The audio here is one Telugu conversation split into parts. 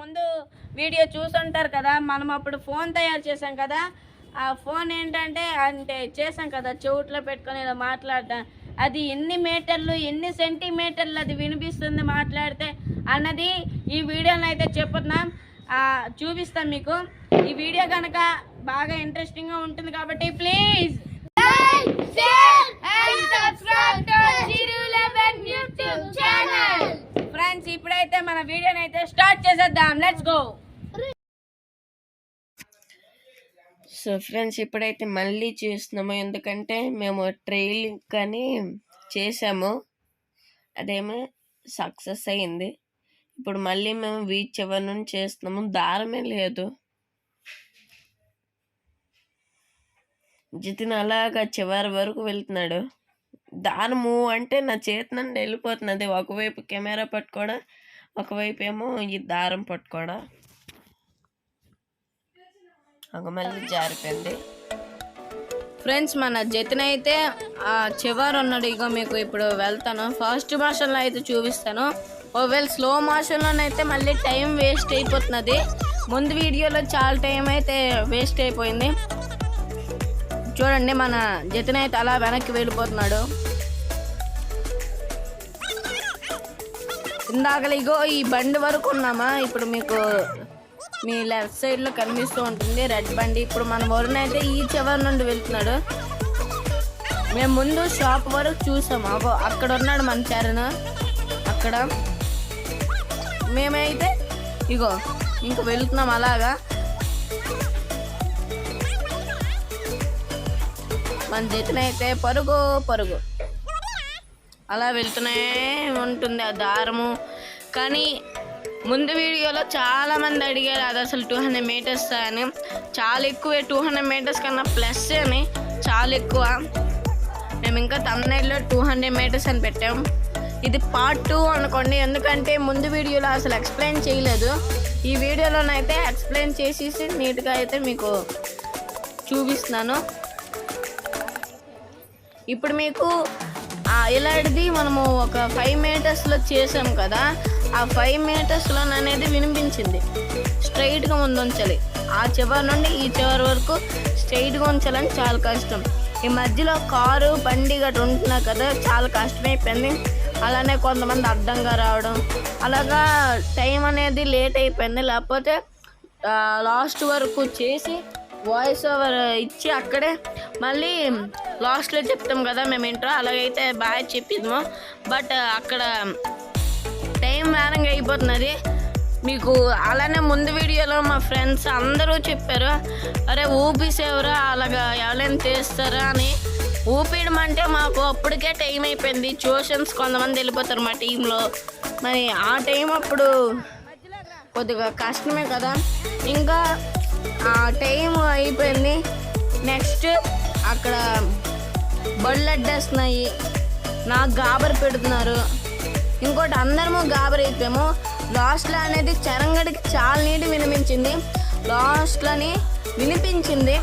ముందు వీడియో చూసుంటారు కదా మనం అప్పుడు ఫోన్ తయారు చేసాం కదా ఆ ఫోన్ ఏంటంటే అంటే చేసాం కదా చెవుట్లో పెట్టుకొని ఇలా మాట్లాడటం. అది ఎన్ని మీటర్లు ఎన్ని సెంటీమీటర్లు అది వినిపిస్తుంది మాట్లాడితే అన్నది ఈ వీడియోని అయితే చెప్పుతున్నాం చూపిస్తాం మీకు. ఈ వీడియో కనుక బాగా ఇంట్రెస్టింగ్గా ఉంటుంది కాబట్టి ప్లీజ్ మన వీడియోని అయితే స్టార్ట్ చేసేద్దాం. లెట్స్ గో సో ఫ్రెండ్స్ ఇప్పుడైతే మళ్ళీ చూస్తున్నాము. ఎందుకంటే మేము ట్రైలింగ్ కానీ చేసాము. అదేమో సక్సెస్ అయింది. ఇప్పుడు మళ్ళీ మేము వీచ్ చివరి నుంచి చేస్తున్నాము. దారమే లేదు. జితిన్ అలాగా చివరి వరకు వెళ్తున్నాడు. దారము అంటే నా చేతి నుండి వెళ్ళిపోతున్నది. ఒకవైపు కెమెరా పట్టుకోవడం ఒకవైపు ఏమో ఈ దారం పట్టుకోడా ఒక మళ్ళీ జారిపోయింది. ఫ్రెండ్స్ మన జతిన్ అయితే ఆ చివరి ఉన్నాడు. ఇగో మీకు ఇప్పుడు వెళ్తాను. ఫస్ట్ మోషన్లో అయితే చూపిస్తాను. ఒకవేళ స్లో మోషన్లోనైతే మళ్ళీ టైం వేస్ట్ అయిపోతున్నది. ముందు వీడియోలో చాలా టైం అయితే వేస్ట్ అయిపోయింది. చూడండి మన జతిన్ అయితే అలా వెనక్కి వెళ్ళిపోతున్నాడు. ఇందాకలు ఇగో ఈ బండి వరకు ఉన్నామా? ఇప్పుడు మీకు మీ లెఫ్ట్ సైడ్లో కనిపిస్తూ ఉంటుంది రెడ్ బండి. ఇప్పుడు మన వరుణ్ అయితే ఈ చివరి నుండి వెళ్తున్నాడు. మేము ముందు షాప్ వరకు చూసాము అగో అక్కడ ఉన్నాడు మన చరణ్. అక్కడ. మేమైతే ఇగో ఇంక వెళ్తున్నాం అలాగా. మన జతనైతే పరుగు పరుగు. అలా వెళ్తూనే ఉంటుంది ఆ దారము. కానీ ముందు వీడియోలో చాలా మంది అడిగారు అది అసలు టూ హండ్రెడ్ మీటర్స్ అని. చాలా ఎక్కువ టూ హండ్రెడ్ మీటర్స్ కన్నా ప్లస్ అని. చాలా ఎక్కువ. మేము ఇంకా తమిళనాడులో టూ హండ్రెడ్ మీటర్స్ అని పెట్టాం. ఇది పార్ట్ టూ అనుకోండి. ఎందుకంటే ముందు వీడియోలో అసలు ఎక్స్ప్లెయిన్ చేయలేదు. ఈ వీడియోలోనైతే ఎక్స్ప్లెయిన్ చేసేసి నీట్గా అయితే మీకు చూపిస్తున్నాను. ఇప్పుడు మీకు ఇలాంటిది మనము ఒక ఫైవ్ మీటర్స్లో చేసాం కదా ఆ ఫైవ్ మీటర్స్లో అనేది వినిపించింది. స్ట్రైట్గా ముందు ఉంచాలి ఆ చివరి నుండి ఈ చివరి వరకు స్ట్రైట్గా ఉంచాలని చాలా కష్టం. ఈ మధ్యలో కారు బండి గట్రా ఉంటున్నా కదా చాలా కష్టమైపోయింది. అలానే కొంతమంది అడ్డంగా రావడం అలాగా టైం అనేది లేట్ అయిపోయింది. లేకపోతే లాస్ట్ వరకు చేసి వాయిస్ ఓవర్ ఇచ్చి అక్కడే మళ్ళీ లాస్ట్లో చెప్తాం కదా మేము ఇంట్రో అలాగైతే బాగా చెప్పిద్దాము బట్ అక్కడ టైం వేరంగా అయిపోతున్నది. మీకు అలానే ముందు వీడియోలో మా ఫ్రెండ్స్ అందరూ చెప్పారు అరే ఊపిసేవరా అలాగా ఎవరైనా తీస్తారా అని. ఊపియడం అంటే మాకు అప్పటికే టైం అయిపోయింది. ట్యూషన్స్ కొంతమంది వెళ్ళిపోతారు మా టీంలో. మరి ఆ టైం అప్పుడు కొద్దిగా కష్టమే కదా. ఇంకా ఆ టైం అయిపోయింది. నెక్స్ట్ అక్కడ బళ్ళు అడ్డేస్తున్నాయి. నాకు గాబరి పెడుతున్నారు. ఇంకోటి అందరము గాబరి అయిపోయాము. లాస్ట్లో అనేది చరంగడికి చాలా నీటి వినిపించింది. లాస్ట్లోని వినిపించింది.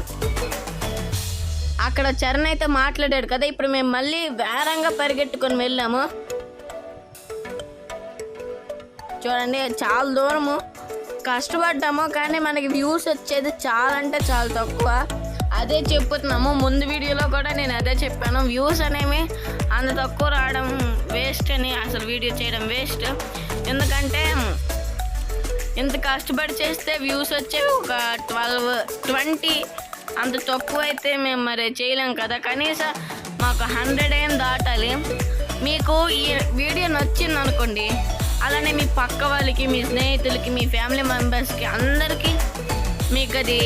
అక్కడ చరణ్ అయితే మాట్లాడాడు కదా ఇప్పుడు మేము మళ్ళీ వేరంగా పరిగెట్టుకొని వెళ్ళాము. చూడండి చాలా దూరము. కష్టపడ్డాము కానీ మనకి వ్యూస్ వచ్చేది చాలా అంటే చాలా తక్కువ. అదే చెప్తున్నాము ముందు వీడియోలో కూడా నేను అదే చెప్పాను. వ్యూస్ అనేవి అంత తక్కువ రావడం వేస్ట్ అని అసలు వీడియో చేయడం వేస్ట్ ఎందుకంటే ఇంత కష్టపడి చేస్తే వ్యూస్ వచ్చేవి ఒక ట్వెల్వ్ ట్వంటీ అంత తక్కువ అయితే మేము మరి చేయలేం కదా. కనీసం మాకు హండ్రెడ్ ఏం దాటాలి. మీకు ఈ వీడియో నచ్చింది అనుకోండి అలానే మీ పక్క వాళ్ళకి మీ స్నేహితులకి మీ ఫ్యామిలీ మెంబర్స్కి అందరికీ మీకు అది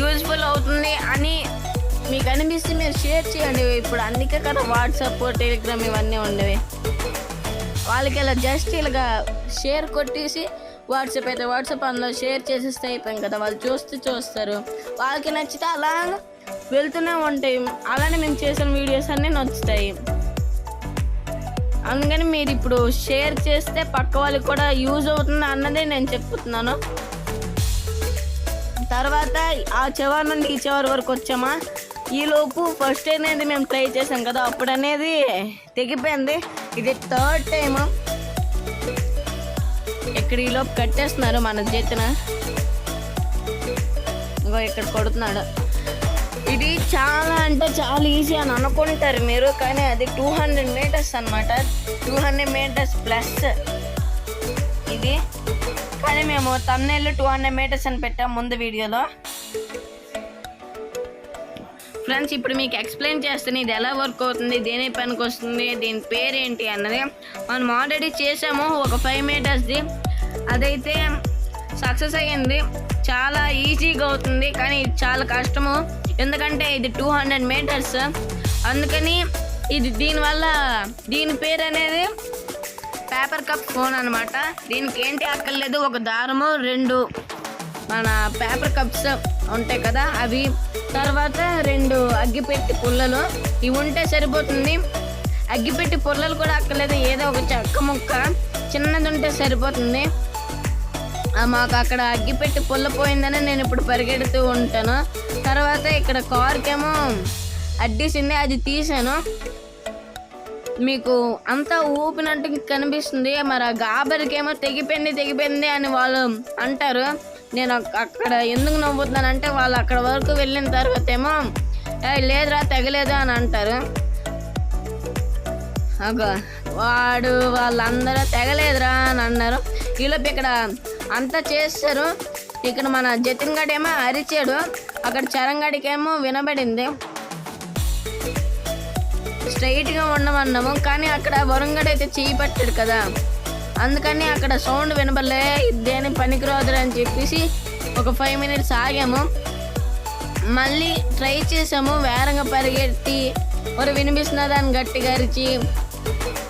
యూజ్ఫుల్ అవుతుంది అని మీకు అనిపిస్తే మీరు షేర్ చేయండి. ఇప్పుడు అందుకే కదా వాట్సాప్ టెలిగ్రామ్ ఇవన్నీ ఉండేవి. వాళ్ళకి ఇలా జస్ట్ ఇలాగా షేర్ కొట్టేసి వాట్సాప్ అయితే వాట్సాప్ అందులో షేర్ చేసేస్తే అయిపోయింది కదా. వాళ్ళు చూస్తూ చూస్తారు. వాళ్ళకి నచ్చితే అలా వెళ్తూనే ఉంటాయి. అలానే మేము చేసిన వీడియోస్ అన్నీ నచ్చుతాయి. అందుకని మీరు ఇప్పుడు షేర్ చేస్తే పక్క వాళ్ళకి కూడా యూజ్ అవుతుంది అన్నదే నేను చెప్తున్నాను తర్వాత ఆ చివరి నుండి ఈ చివరి వరకు వచ్చామా? ఈలోపు ఫస్ట్ అనేది మేము ట్రై చేసాం కదా అప్పుడు అనేది తెగిపోయింది. ఇది థర్డ్ టైం ఇక్కడ ఈలోపు కట్టేస్తున్నారు మన చేతిన? ఇంకో ఇక్కడ కొడుతున్నాడు. ఇది చాలా అంటే చాలా ఈజీ అని అనుకుంటారు మీరు కానీ అది టూ హండ్రెడ్ మీటర్స్ అనమాట టూ హండ్రెడ్ మీటర్స్ ప్లస్ ఇది కానీ మేము తమ్నేళ్ళు టూ హండ్రెడ్ మీటర్స్ అని పెట్టాం ముందు వీడియోలో. ఫ్రెండ్స్ ఇప్పుడు మీకు ఎక్స్ప్లెయిన్ చేస్తాను ఇది ఎలా వర్క్ అవుతుంది దేని పనికి వస్తుంది దీని పేరేంటి అన్నది. మనం ఆల్రెడీ చేసాము ఒక ఫైవ్ మీటర్స్ది అదైతే సక్సెస్ అయ్యింది. చాలా ఈజీగా అవుతుంది కానీ ఇది చాలా కష్టము. ఎందుకంటే ఇది టూ హండ్రెడ్ మీటర్స్ అందుకని ఇది దీనివల్ల దీని పేరు అనేది పేపర్ కప్ ఫోన్ అనమాట దీనికి ఏంటి అక్కర్లేదు ఒక దారము రెండు మన పేపర్ కప్స్ ఉంటాయి కదా అవి. తర్వాత రెండు అగ్గిపెట్టి పుల్లలు. ఇవి ఉంటే సరిపోతుంది. అగ్గిపెట్టి పుల్లలు కూడా అక్కర్లేదు ఏదో ఒక చెక్క ముక్క చిన్నది ఉంటే సరిపోతుంది. మాకు అక్కడ అగ్గిపెట్టి పుల్ల పోయిందని నేను ఇప్పుడు పరిగెడుతూ ఉంటాను. తర్వాత ఇక్కడ కార్కేమో అడ్డేసింది అది తీసాను మీకు అంతా ఊపినట్టు కనిపిస్తుంది. మరి ఆ గాబరికేమో తెగిపోయింది తెగిపోయింది అని వాళ్ళు అంటారు. నేను అక్కడ ఎందుకు నవ్వుతున్నానంటే వాళ్ళు అక్కడ వరకు వెళ్ళిన తర్వాత ఏమో లేదురా తెగలేదు అని అంటారు. వాడు వాళ్ళందరూ తెగలేదురా అని అన్నారు. ఈలోపు ఇక్కడ అంతా చేస్తారు ఇక్కడ మన జతిన్ గడ్ ఏమో అరిచాడు. అక్కడ చరంగడికి ఏమో వినబడింది. స్ట్రైట్గా ఉండమన్నాము. కానీ అక్కడ వరంగడైతే అయితే చేయి పట్టాడు కదా. అందుకని అక్కడ సౌండ్ వినబడలే. దేని పనికిరాదురా అని చెప్పేసి ఒక ఫైవ్ మినిట్స్ ఆగాము. మళ్ళీ ట్రై చేసాము. వేరంగా పరిగెత్తి ఒకరు వినిపిస్తున్నదా అని గట్టిగా అరిచి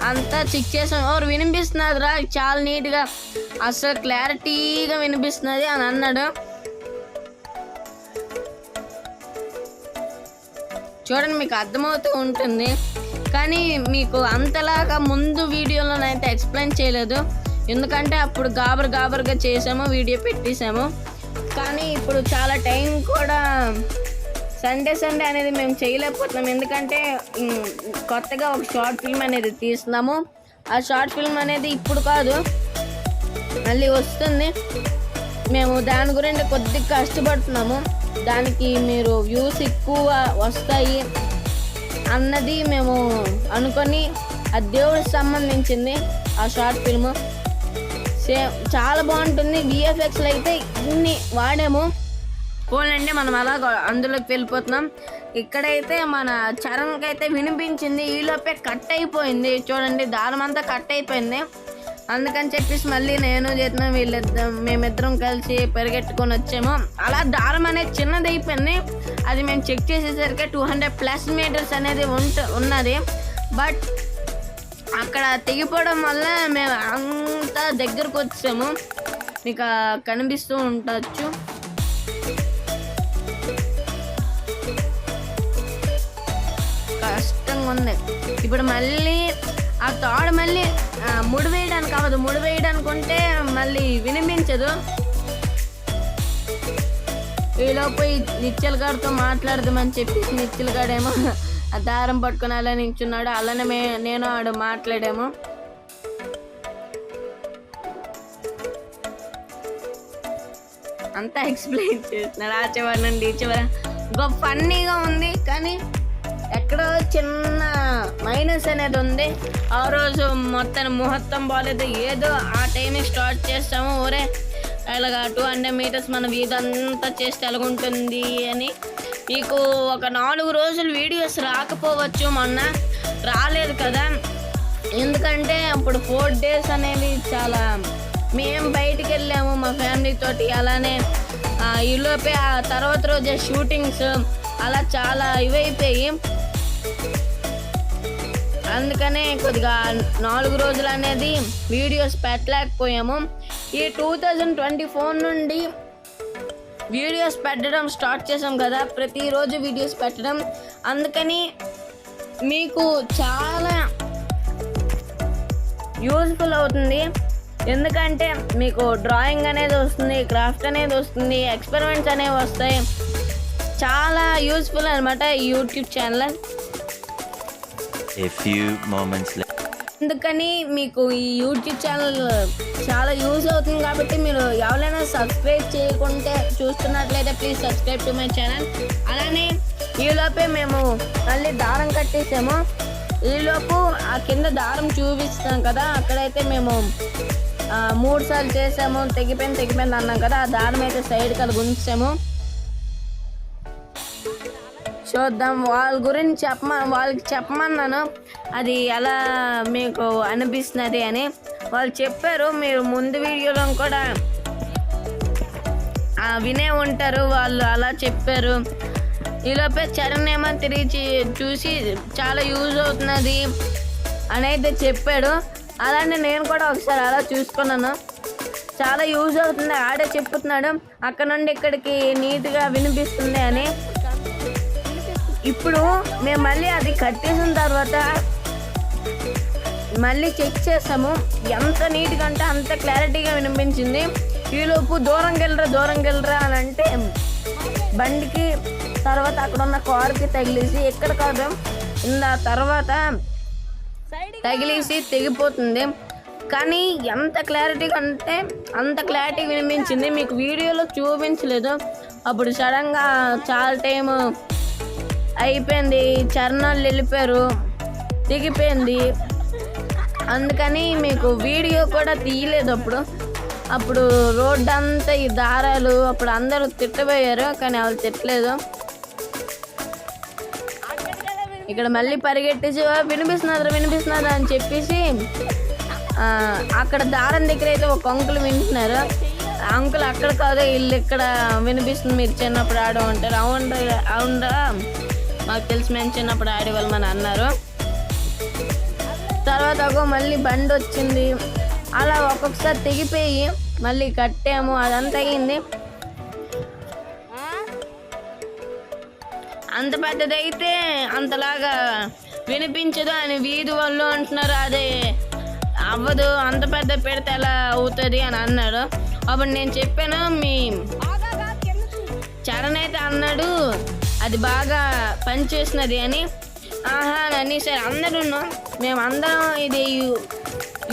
అంతా చెక్ చేసాం ఎవరు వినిపిస్తున్నదిరా చాలా నీట్గా అసలు క్లారిటీగా వినిపిస్తున్నది అని అన్నాడు. చూడండి మీకు అర్థమవుతూ ఉంటుంది. కానీ మీకు అంతలాగా ముందు వీడియోలోనైతే ఎక్స్ప్లెయిన్ చేయలేదు. ఎందుకంటే అప్పుడు గాబర్ గాబర్గా చేసాము వీడియో పెట్టేసాము. కానీ ఇప్పుడు చాలా టైం కూడా సండే సండే అనేది మేము చేయలేకపోతున్నాం. ఎందుకంటే కొత్తగా ఒక షార్ట్ ఫిల్మ్ అనేది తీస్తున్నాము. ఆ షార్ట్ ఫిల్మ్ అనేది ఇప్పుడు కాదు మళ్ళీ వస్తుంది. మేము దాని గురించి కొద్దిగా కష్టపడుతున్నాము. దానికి మీరు వ్యూస్ ఎక్కువ వస్తాయి అన్నది మేము అనుకొని ఆ దేవుడికి సంబంధించింది ఆ షార్ట్ ఫిల్మ్. సేమ్ చాలా బాగుంటుంది. విఎఫ్ఎక్స్లు అయితే ఇన్ని వాడాము. పోలండి మనం అలా అందులోకి వెళ్ళిపోతున్నాం. ఇక్కడైతే మన చరణ్కి అయితే వినిపించింది ఈలోపే కట్ అయిపోయింది. చూడండి దారం అంతా కట్ అయిపోయింది. అందుకని చెప్పేసి మళ్ళీ నేను చేసిన వీళ్ళిద్దరం మేమిద్దరం కలిసి పరిగెట్టుకొని వచ్చాము. అలా దారం అనేది చిన్నది అయిపోయింది. అది మేము చెక్ చేసేసరికి టూ హండ్రెడ్ ప్లస్ మీటర్స్ అనేది ఉంట ఉన్నది. బట్ అక్కడ తెగిపోవడం వల్ల మేము అంతా దగ్గరకు వచ్చాము. మీకు కనిపిస్తూ ఉండొచ్చు. కష్టంగా ఉంది ఇప్పుడు మళ్ళీ ఆ తాడు మళ్ళీ ముడివేయడానికి ముడి వేయడానికి అవ్వదు. ముడి వేయడానికి ఉంటే మళ్ళీ వినిపించదు ఈలోపు నిత్యల గారితో మాట్లాడదామని చెప్పేసి నిత్యల గాడేమో ఆ దారం పట్టుకుని అలా నించున్నాడు. అలానే మే నేను ఆడు మాట్లాడాము. అంతా ఎక్స్ప్లెయిన్ చేస్తున్నాడు. ఆ చివరి నుండి ఈ చివర. గొప్ప ఫన్నీగా ఉంది కానీ ఎక్కడో చిన్న మైనస్ అనేది ఉంది. ఆ రోజు మొత్తం ముహూర్తం బాగాలేదు ఏదో ఆ టైంకి స్టార్ట్ చేస్తాము. ఊరే అలాగా టూ హండ్రెడ్ మీటర్స్ మనం ఇదంతా చేస్తే ఎలాగుంటుంది అని. మీకు ఒక నాలుగు రోజులు వీడియోస్ రాకపోవచ్చు మొన్న. రాలేదు కదా. ఎందుకంటే అప్పుడు ఫోర్ డేస్ అనేది చాలా మేము బయటికి వెళ్ళాము మా ఫ్యామిలీ తోటి. అలానే ఈలోపే ఆ తర్వాత రోజే షూటింగ్స్ అలా చాలా ఇవైపోయి అందుకనే కొద్దిగా నాలుగు రోజులు అనేది వీడియోస్ పెట్టలేకపోయాము. ఈ టూ థౌజండ్ ట్వంటీ ఫోర్ నుండి వీడియోస్ పెట్టడం స్టార్ట్ చేసాం కదా. ప్రతిరోజు వీడియోస్ పెట్టడం. అందుకని మీకు చాలా యూజ్ఫుల్ అవుతుంది. ఎందుకంటే మీకు డ్రాయింగ్ అనేది వస్తుంది క్రాఫ్ట్ అనేది వస్తుంది ఎక్స్పెరిమెంట్స్ అనేవి వస్తాయి. చాలా యూజ్ఫుల్ అనమాట ఈ YouTube channel. A few moments later. అందుకని మీకు ఈ యూట్యూబ్ ఛానల్ చాలా యూజ్ అవుతుంది కాబట్టి మీరు ఎవరైనా సబ్స్క్రైబ్ చేయకుంటే చూస్తున్నట్లయితే please subscribe to my channel అలానే ఈలోపే మేము మళ్ళీ దారం కట్టేసాము. ఈలోపు ఆ కింద దారం చూపిస్తాం కదా అక్కడైతే మేము మూడు సార్లు చేసాము. తెగిపోయింది తెగిపోయింది అన్నాం కదా ఆ దారం అయితే సైడ్ కల గుంచాము చూద్దాం. వాళ్ళ గురించి చెప్పమ వాళ్ళకి చెప్పమన్నాను. అది ఎలా మీకు అనిపిస్తున్నది అని వాళ్ళు చెప్పారు. మీరు ముందు వీడియోలో కూడా వినే ఉంటారు. వాళ్ళు అలా చెప్పారు. ఈలోపే చరణ్ ఏమో తిరిగి చూసి చాలా యూజ్ అవుతున్నది అని అయితే చెప్పాడు. అలానే నేను కూడా ఒకసారి అలా చూసుకున్నాను. చాలా యూజ్ అవుతుంది. ఆడే చెప్తున్నాడు. అక్కడ నుండి ఇక్కడికి నీట్గా వినిపిస్తుంది అని ఇప్పుడు మేము మళ్ళీ అది కట్టేసిన తర్వాత మళ్ళీ చెక్ చేసాము ఎంత నీట్గా అంటే అంత క్లారిటీగా వినిపించింది. ఈలోపు దూరం గెలరా దూరం గెలరా అని అంటే బండికి తర్వాత అక్కడ ఉన్న కారుకి తగిలేసి ఎక్కడ కాదు ఇందా తర్వాత తగిలేసి తెగిపోతుంది. కానీ ఎంత క్లారిటీగా అంటే అంత క్లారిటీ వినిపించింది. మీకు వీడియోలో చూపించలేదు. అప్పుడు సడన్గా చాలా టైం అయిపోయింది. చరణాలు వెళ్ళిపోయారు. దిగిపోయింది. అందుకని మీకు వీడియో కూడా తీయలేదు అప్పుడు. అప్పుడు రోడ్డు అంతా ఈ దారాలు అప్పుడు అందరూ తిట్టబోయారు కానీ వాళ్ళు తిట్టలేదు. ఇక్కడ మళ్ళీ పరిగెట్టేసి "ఓ, వినిపిస్తున్నారు అని చెప్పేసి అక్కడ దారం దగ్గర అయితే ఒక అంకుల్ వింటున్నారు. అంకుల్ అక్కడ కాదు ఇల్లు ఇక్కడ వినిపిస్తుంది మీరు చిన్నప్పుడు ఆడమంటారు అవును అవునరా అవునరా మాకు తెలిసి మేము చిన్నప్పుడు ఆడేవాళ్ళమని అన్నారు. తర్వాత ఒక మళ్ళీ బండి వచ్చింది. అలా ఒక్కొక్కసారి తెగిపోయి మళ్ళీ కట్టాము. అదంతా అయింది. అంత పెద్దదైతే అంతలాగా వినిపించదు అని వీధి వాళ్ళు అంటున్నారు. అదే అవ్వదు అంత పెద్ద పెడితే ఎలా అవుతుంది అని అన్నాడు. అప్పుడు నేను చెప్పాను మీ చరణ్ అయితే అన్నాడు అది బాగా పనిచేసినది అని. ఆహా అని సరే అందరూ మేము అందరం ఇది యూ-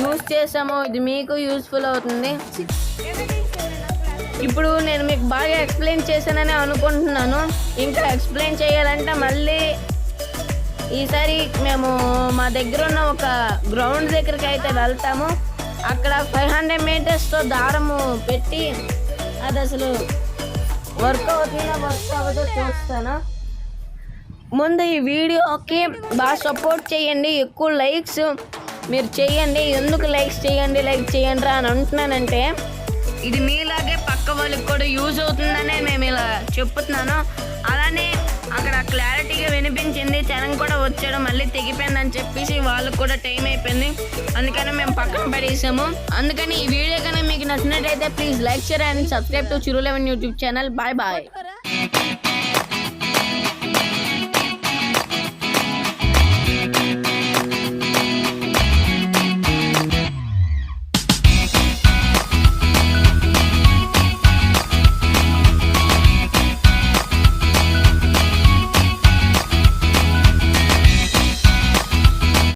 యూజ్ చేసాము. ఇది మీకు యూస్ఫుల్ అవుతుంది. ఇప్పుడు నేను మీకు బాగా ఎక్స్ప్లెయిన్ చేశానని అనుకుంటున్నాను. ఇంకా ఎక్స్ప్లెయిన్ చేయాలంటే మళ్ళీ ఈసారి మేము మా దగ్గర ఉన్న ఒక గ్రౌండ్ దగ్గరికి అయితే వెళ్తాము. అక్కడ ఫైవ్ హండ్రెడ్ మీటర్స్తో దారము పెట్టి అది అసలు వర్క్ అవుతుందా? వర్క్ అవ్వదో చూస్తాను. ముందు ఈ వీడియోకి బాగా సపోర్ట్ చేయండి. ఎక్కువ లైక్స్ మీరు చేయండి. ఎందుకు లైక్స్ చేయండి? లైక్ చేయండి రా అని అంటున్నానంటే ఇది మీలాగే పక్క వాళ్ళకి కూడా యూజ్ అవుతుందనే మేము ఇలా చెప్తున్నాను అలానే అక్కడ క్లారిటీగా వినిపించింది. జనం కూడా వచ్చాడు మళ్ళీ తెగిపోయిందని చెప్పేసి వాళ్ళకు కూడా టైం అయిపోయింది. అందుకని మేము పక్కన పడేసాము. అందుకని ఈ వీడియో కనుక మీకు నచ్చినట్టయితే please like share and subscribe to Chiru eleven YouTube channel. Bye bye.